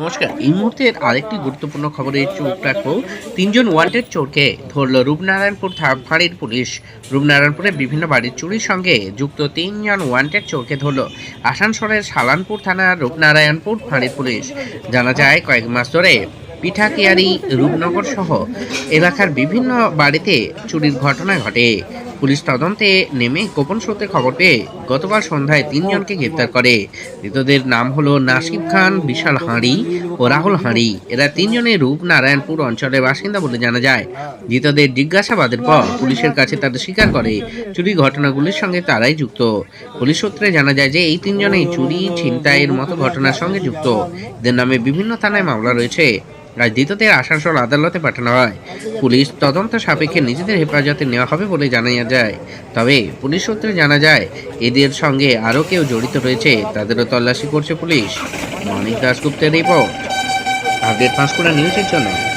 নমস্কার। এই মুহূর্তের আরেকটি গুরুত্বপূর্ণ খবরে চোখ রাখব। তিনজন ওয়ান্টেড চোরকে ধরল রূপনারায়ণপুর ফাঁড়ির পুলিশ। রূপনারায়ণপুরে বিভিন্ন বাড়ির চুরির সঙ্গে যুক্ত তিনজন ওয়ান্টেড চোরকে ধরল আসানসোলের সালানপুর থানার রূপনারায়ণপুর ফাঁড়ির পুলিশ। জানা যায়, কয়েক মাস ধরে পিঠাকিয়ারি রূপনগর সহ এলাকার বিভিন্ন বাড়িতে চুরির ঘটনা ঘটে। পুলিশ তদন্তে নেমে গোপন সূত্রে খবর পেয়ে গতকাল সন্ধ্যায় তিনজনকে গ্রেপ্তার করে। মৃতদের নাম হলো নাসিব খান, বিশাল হাঁড়ি ও রাহুল হাঁড়ি। এরা তিনজনের রূপ নারায়ণপুর অঞ্চলের বাসিন্দা বলে জানা যায়। ধৃতদের জিজ্ঞাসাবাদের পর পুলিশের কাছে তারা স্বীকার করে চুরি ঘটনাগুলির সঙ্গে তারাই যুক্ত। পুলিশ সূত্রে জানা যায় যে এই তিনজনেই চুরি, ছিনতাইয়ের মতো ঘটনার সঙ্গে যুক্ত। এদের নামে বিভিন্ন থানায় মামলা রয়েছে। আজ আসানসোল আদালতে পাঠানো হয়। পুলিশ তদন্ত সাপেক্ষে নিজেদের হেফাজতে নেওয়া হবে বলে জানা যায় তবে পুলিশ সূত্রে জানা যায়, এদের সঙ্গে আরও কেউ জড়িত রয়েছে, তাদেরও তল্লাশি করছে পুলিশ। মানিক দাসগুপ্তের রিপোর্ট, আপডেট পাঁশকুড়া নিউজের জন্য।